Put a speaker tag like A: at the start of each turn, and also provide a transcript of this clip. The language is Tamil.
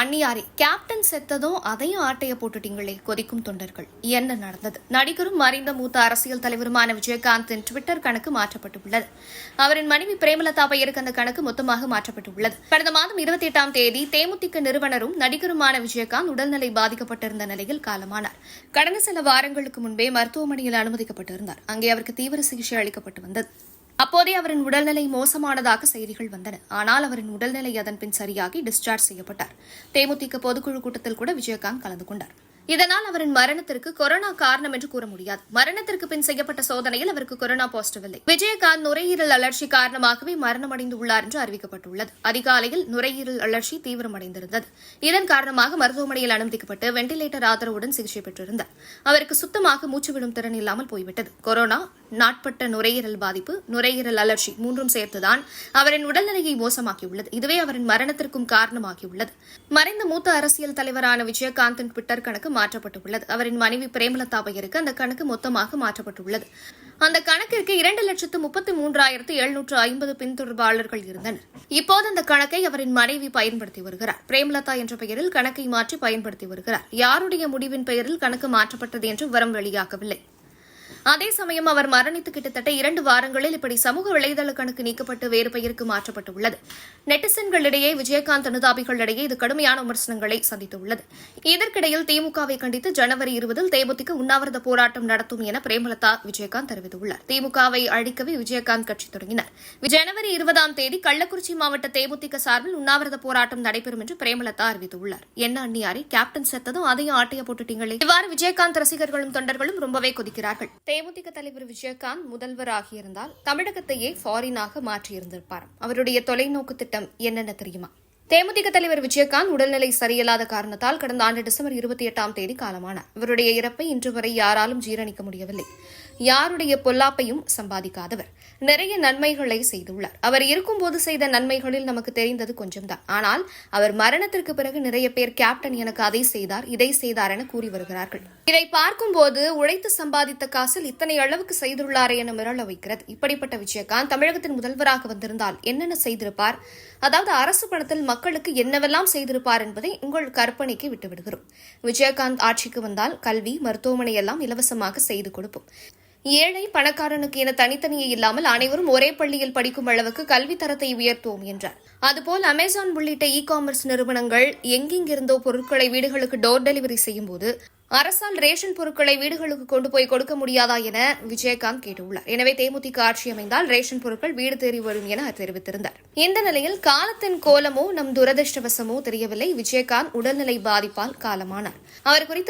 A: அன்னியாரி கேப்டன் செத்ததும் அதையும் ஆட்டைய போட்டுட்டீங்களே கொதிக்கும் தொண்டர்கள். என்ன நடந்தது? நடிகரும் மறைந்த மூத்த அரசியல் தலைவருமான விஜயகாந்தின் ட்விட்டர் கணக்கு மாற்றப்பட்டுள்ளது. அவரின் மனைவி பிரேமலதா பெயருக்கு அந்த கணக்கு மொத்தமாக மாற்றப்பட்டுள்ளது. கடந்த மாதம் இருபத்தி எட்டாம் தேதி தேமுதிக நிறுவனரும் நடிகருமான விஜயகாந்த் உடல்நிலை பாதிக்கப்பட்டிருந்த நிலையில் காலமானார். கடந்த சில வாரங்களுக்கு முன்பே மருத்துவமனையில் அனுமதிக்கப்பட்டிருந்தார். அங்கே அவருக்கு தீவிர சிகிச்சை அளிக்கப்பட்டு வந்தது. அப்போதே அவரின் உடல்நிலை மோசமானதாக செய்திகள் வந்தன. ஆனால் அவரின் உடல்நிலை அதன் பின் சரியாகி டிஸ்சார்ஜ் செய்யப்பட்டார். தேமுதிக பொதுக்குழு கூட்டத்தில் கூட விஜயகாந்த் கலந்து கொண்டார். இதனால் அவரின் மரணத்திற்கு கொரோனா காரணம் என்று கூற முடியாது. மரணத்திற்கு பின் செய்யப்பட்ட சோதனையில் அவருக்கு கொரோனா பாசிட்டிவ் இல்லை. விஜயகாந்த் நுரையீரல் அழற்சி காரணமாகவே மரணமடைந்து உள்ளார் என்று அறிவிக்கப்பட்டுள்ளது. அதிகாலையில் நுரையீரல் அழற்சி தீவிரமடைந்திருந்தது. இதன் காரணமாக மருத்துவமனையில் அனுமதிக்கப்பட்டு வெண்டிலேட்டர் ஆதரவுடன் சிகிச்சை பெற்றிருந்தார். அவருக்கு சுத்தமாக மூச்சுவிடும் திறன் இல்லாமல் போய்விட்டது. கொரோனா நாட்பட்ட நுரையீரல் பாதிப்பு நுரையீரல் அலர்ச்சி மூன்றும் சேர்த்துதான் அவரின் உடல்நிலையை மோசமாக்கியுள்ளது. இதுவே அவரின் மரணத்திற்கும் காரணமாகியுள்ளது. மறைந்த மூத்த அரசியல் தலைவரான விஜயகாந்தின் ட்விட்டர் கணக்கு மாற்றப்பட்டுள்ளது. அவரின் மனைவி பிரேமலதா பெயருக்கு அந்த கணக்கு மொத்தமாக மாற்றப்பட்டுள்ளது. அந்த கணக்கிற்கு இரண்டு லட்சத்து முப்பத்தி மூன்றாயிரத்து எழுநூற்று ஐம்பது பின்தொடர்பாளர்கள் இருந்தனர். இப்போது அந்த கணக்கை அவரின் மனைவி பயன்படுத்தி வருகிறார். பிரேமலதா என்ற பெயரில் கணக்கை மாற்றி பயன்படுத்தி வருகிறார். யாருடைய முடிவின் பெயரில் கணக்கு மாற்றப்பட்டது என்று விவரம் வெளியாகவில்லை. அதே சமயம் அவர் மரணித்து கிட்டத்தட்ட இரண்டு வாரங்களில் இப்படி சமூக வலைதள கணக்கு நீக்கப்பட்டு வேறு பெயருக்கு மாற்றப்பட்டுள்ளது. நெட்டிசன்களிடையே விஜயகாந்த் அனுதாபிகளிடையே இது கடுமையான விமர்சனங்களை சந்தித்துள்ளது. இதற்கிடையில் திமுகவை கண்டித்து ஜனவரி இருபதில் தேமுதிக உண்ணாவிரத போராட்டம் நடத்தும் என பிரேமலதா விஜயகாந்த் தெரிவித்துள்ளார். திமுகவை அழிக்கவே விஜயகாந்த் கட்சி தொடங்கினார். ஜனவரி இருபதாம் தேதி கள்ளக்குறிச்சி மாவட்ட தேமுதிக சார்பில் உண்ணாவிரத போராட்டம் நடைபெறும் என்று பிரேமலதா அறிவித்துள்ளார். என்ன அண்ணியாரி கேப்டன் செத்ததும் அதையும் ஆட்டைய போட்டுட்டீங்களே. இவ்வாறு விஜயகாந்த் ரசிகர்களும் தொண்டர்களும் ரொம்பவே கொதிக்கிறார்கள். தேமுதிக தலைவர் விஜயகாந்த் முதல்வர் ஆகியிருந்தால் தமிழகத்தையே ஃபாரினாக மாற்றியிருந்திருப்பார் அவருடைய தொலைநோக்கு திட்டம் என்னென்ன தெரியுமா? தேமுதிக தலைவர் விஜயகாந்த் உடல்நிலை சரியில்லாத காரணத்தால் கடந்த ஆண்டு டிசம்பர் இருபத்தி எட்டாம் தேதி காலமானார். இவருடைய இறப்பை இன்று வரை யாராலும் ஜீரணிக்க முடியவில்லை. யாருடைய பொல்லாப்பையும் சம்பாதிக்காதவர். நிறைய நன்மைகளை செய்துள்ளார். அவர் இருக்கும்போது செய்த நன்மைகளில் நமக்கு தெரிந்தது கொஞ்சம்தான். ஆனால் அவர் மரணத்திற்கு பிறகு நிறைய பேர் கேப்டன் எனக்கு அதை செய்தார் இதை செய்தார் என கூறி வருகிறார்கள். இதை பார்க்கும்போது உழைத்து சம்பாதித்த காசில் இத்தனை அளவுக்கு செய்துள்ளாரே என மிரள வைக்கிறது. இப்படிப்பட்ட விஜயகாந்த் தமிழகத்தின் முதல்வராக வந்திருந்தால் என்னென்ன செய்திருப்பார்? அதாவது அரசு பணத்தில் மக்களுக்கு என்னவெல்லாம் செய்திருப்பார் என்பதை உங்கள் கற்பனைக்கு விட்டுவிடுகிறோம். விஜயகாந்த் ஆட்சிக்கு வந்தால் கல்வி மருத்துவமனை எல்லாம் இலவசமாக செய்து கொடுப்போம். ஏழை பணக்காரனுக்கு என தனித்தனியே இல்லாமல் அனைவரும் ஒரே பள்ளியில் படிக்கும் அளவுக்கு கல்வி தரத்தை உயர்த்துவோம் என்றார். அதுபோல் அமேசான் உள்ளிட்ட இ காமர்ஸ் நிறுவனங்கள் எங்கெங்கிருந்தோ பொருட்களை வீடுகளுக்கு டோர் டெலிவரி செய்யும்போது அரசால் ரேஷன் பொருட்களை வீடுகளுக்கு கொண்டு போய் கொடுக்க முடியாதா என விஜயகாந்த் கேட்டுள்ளார். எனவே தேமுதிக ஆட்சி அமைந்தால் ரேஷன் பொருட்கள் வீடு தேறி வரும் என தெரிவித்திருந்தார். இந்த நிலையில் காலத்தின் கோலமோ நம் துரதிருஷ்டவசமோ தெரியவில்லை. விஜயகாந்த் உடல்நிலை பாதிப்பால் காலமானார். அவர் குறித்து